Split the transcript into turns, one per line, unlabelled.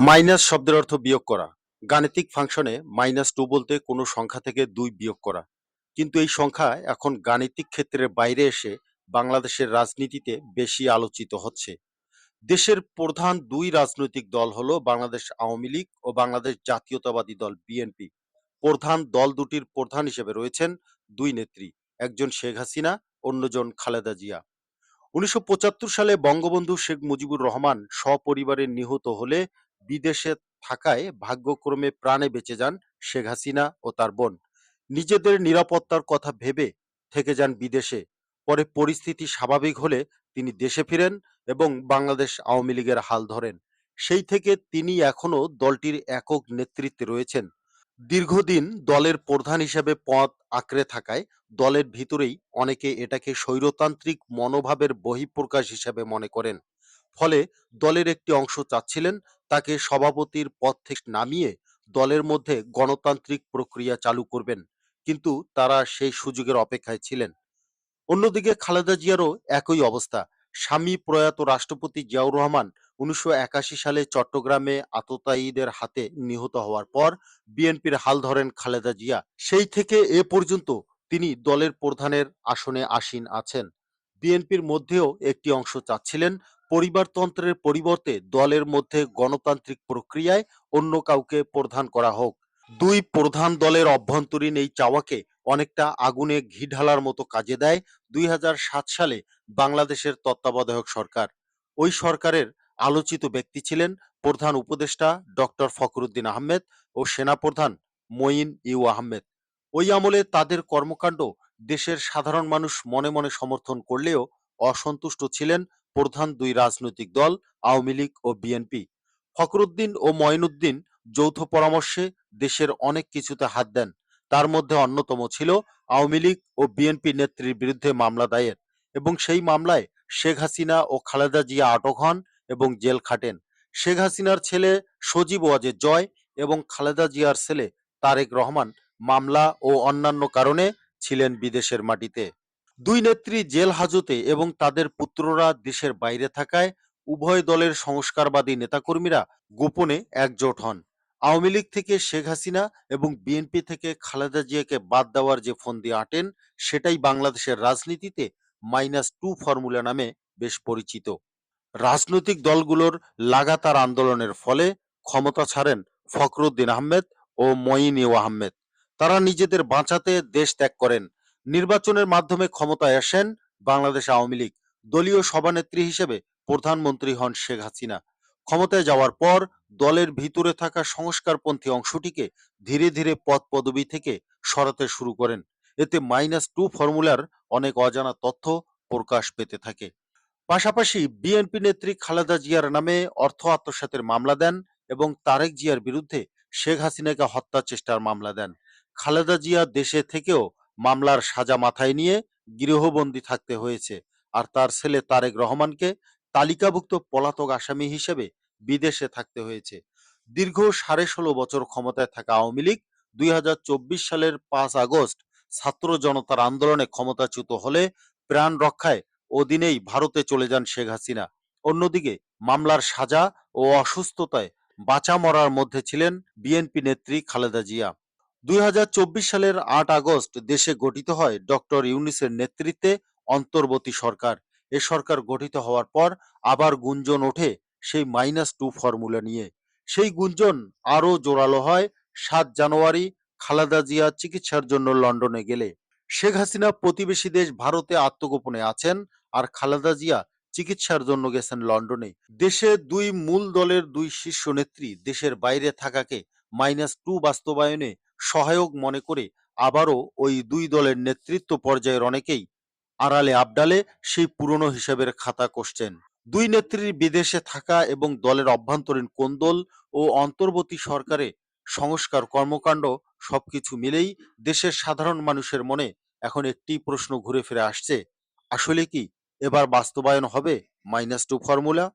Minus শব্দের অর্থ বিয়োগ করা। গাণিতিক ফাংশনে মাইনাস টু বলতে কোনো সংখ্যা থেকে দুই বিয়োগ করা। কিন্তু এই সংখ্যা এখন গাণিতিক ক্ষেত্রের বাইরে এসে বাংলাদেশের রাজনীতিতে বেশি আলোচিত হচ্ছে। দেশের প্রধান দুই রাজনৈতিক দল হলো বাংলাদেশ আওয়ামী লীগ ও বাংলাদেশ জাতীয়তাবাদী দল বিএনপি। প্রধান দল দুটির প্রধান হিসেবে রয়েছেন দুই নেত্রী, একজন শেখ হাসিনা, অন্যজন খালেদা জিয়া। উনিশশো পঁচাত্তর সালে বঙ্গবন্ধু শেখ মুজিবুর রহমান সপরিবারে নিহত হলে বিদেশে থাকায় ভাগ্যক্রমে প্রাণে বেঁচে যান শেখ হাসিনা ও তার বোন। নিজেদের নিরাপত্তার কথা ভেবে থেকে যান বিদেশে। পরে পরিস্থিতি স্বাভাবিক হলে তিনি দেশে ফিরেন এবং বাংলাদেশ আওয়ামী লীগের হাল ধরেন। সেই থেকে তিনি এখনও দলটির একক নেতৃত্বে রয়েছেন। দীর্ঘদিন দলের প্রধান হিসেবে পদ আঁকড়ে থাকায় দলের ভিতরেই অনেকে এটাকে স্বৈরতান্ত্রিক মনোভাবের বহিঃপ্রকাশ হিসেবে মনে করেন। ফলে দলের একটি অংশ চাচ্ছিলেন তাকে সভাপতির পদ থেকে নামিয়ে দলের মধ্যে গণতান্ত্রিক প্রক্রিয়া চালু করবেন, কিন্তু তারা সেই সুযোগের অপেক্ষায় ছিলেন। অন্যদিকে খালেদা জিয়ারও একই অবস্থা। স্বামী প্রয়াত রাষ্ট্রপতি জিয়াউর রহমান উনিশশো একাশি সালে চট্টগ্রামে আততায়ীদের হাতে নিহত হওয়ার পর বিএনপির হাল ধরেন খালেদা জিয়া। সেই থেকে এ পর্যন্ত তিনি দলের প্রধানের আসনে আসীন আছেন। বিএনপির মধ্যেও একটি অংশ চাচ্ছিলেন পরিবারতন্ত্রের পরিবর্তে দলের মধ্যে গণতান্ত্রিক প্রক্রিয়ায় অন্য কাউকে প্রধান করা হোক। দুই প্রধান দলের অভ্যন্তরীণ এই চাওয়াকে অনেকটা আগুনে ঘি ঢালার মতো কাজে দেয় দুই হাজার সাত সালে বাংলাদেশের তত্ত্বাবধায়ক সরকার। ওই সরকারের আলোচিত ব্যক্তি ছিলেন প্রধান উপদেষ্টা ডক্টর ফখরুদ্দিন আহমেদ ও সেনাপ্রধান মঈন ইউ আহমেদ। ওই আমলে তাদের কর্মকাণ্ড দেশের সাধারণ মানুষ মনে মনে সমর্থন করলেও অসন্তুষ্ট ছিলেন প্রধান দুই রাজনৈতিক দল, আওয়ামী লীগ ও বিএনপি। ফখরুদ্দিন ও মঈনুদ্দিন যৌথ পরামর্শে দেশের অনেক কিছুতে হাত দেন। তার মধ্যে অন্যতম ছিল আওয়ামী লীগ ও বিএনপি নেত্রীর বিরুদ্ধে মামলা দায়ের এবং সেই মামলায় শেখ হাসিনা ও খালেদা জিয়া আটক হন এবং জেল খাটেন। শেখ হাসিনার ছেলে সজীব ওয়াজেদ জয় এবং খালেদা জিয়ার ছেলে তারেক রহমান মামলা ও অন্যান্য কারণে ছিলেন বিদেশের মাটিতে। দুই নেত্রী জেল হাজতে এবং তাদের পুত্ররা দেশের বাইরে থাকায় উভয় দলের সংস্কারবাদী নেতাকর্মীরা গোপনে একজোট হন। আওয়ামী লীগ থেকে শেখ হাসিনা এবং বিএনপি থেকে খালেদা জিয়াকে বাদ দেওয়ার যে ফন্দি আটেন, সেটাই বাংলাদেশের রাজনীতিতে মাইনাস টু ফর্মুলা নামে বেশ পরিচিত। রাজনৈতিক দলগুলোর লাগাতার আন্দোলনের ফলে ক্ষমতা ছাড়েন ফখরুদ্দিন আহমেদ ও মঈন আহমেদ। তারা নিজেদের বাঁচাতে দেশ ত্যাগ করেন। নির্বাচনের মাধ্যমে ক্ষমতায় আসেন বাংলাদেশ আওয়ামী লীগ। দলীয় সভানেত্রী হিসেবে প্রধানমন্ত্রী হন শেখ হাসিনা। ক্ষমতায় যাওয়ার পর দলের ভিতরে থাকা সংস্কারপন্থী অংশটিকে ধীরে ধীরে পদ পদবি থেকে সরাতে শুরু করেন। এতে মাইনাস টু ফর্মুলার অনেক অজানা তথ্য প্রকাশ পেতে থাকে। পাশাপাশি বিএনপি নেত্রী খালেদা জিয়ার নামে অর্থ আত্মসাতের মামলা দেন এবং তারেক জিয়ার বিরুদ্ধে শেখ হাসিনাকে হত্যা চেষ্টার মামলা দেন। খালেদা জিয়া দেশে থেকেও মামলার সাজা মাথায় নিয়ে গৃহবন্দী থাকতে হয়েছে। আর তার ছেলে তারেক রহমানকে তালিকাভুক্ত পলাতক আসামি হিসেবে বিদেশে থাকতে হয়েছে। দীর্ঘ সাড়ে ষোলো বছর ক্ষমতায় থাকা আওয়ামী লীগ দুই হাজার চব্বিশ সালের পাঁচ আগস্ট ছাত্র জনতার আন্দোলনে ক্ষমতাচ্যুত হলে প্রাণ রক্ষায় অধীনেই ভারতে চলে যান শেখ হাসিনা। অন্যদিকে মামলার সাজা ও অসুস্থতায় বাঁচা মরার মধ্যে ছিলেন বিএনপি নেত্রী খালেদা জিয়া। দুই হাজার চব্বিশ সালের আট আগস্ট দেশে গঠিত হয় ডক্টর ইউনিসের নেতৃত্বে অন্তর্বর্তী সরকার। এ সরকার গঠিত হওয়ার পর আবার গুঞ্জন ওঠে সেই মাইনাস টু ফর্মুলা নিয়ে। সেই গুঞ্জন আরও জোরালো হয় সাত জানুয়ারি খালেদা জিয়া চিকিৎসার জন্য লন্ডনে গেলে। শেখ হাসিনা প্রতিবেশী দেশ ভারতে আত্মগোপনে আছেন আর খালেদা জিয়া চিকিৎসার জন্য গেছেন লন্ডনে। দেশে দুই মূল দলের দুই শীর্ষ নেত্রী দেশের বাইরে থাকাকে মাইনাস টু বাস্তবায়নে সহায়ক মনে করে আবারও ওই দুই দলের নেতৃত্ব পর্যায়ের অনেকেই আড়ালে আবডালে সেই পুরনো হিসাবের খাতা কষছেন। দুই নেত্রীর বিদেশে থাকা এবং দলের অভ্যন্তরীণ কোন্দল ও অন্তর্বর্তী সরকারে সংস্কার কর্মকাণ্ড সবকিছু মিলেই দেশের সাধারণ মানুষের মনে এখন একটি প্রশ্ন ঘুরে ফিরে আসছে, আসলে কি এবার বাস্তবায়ন হবে মাইনাস টু ফর্মুলা?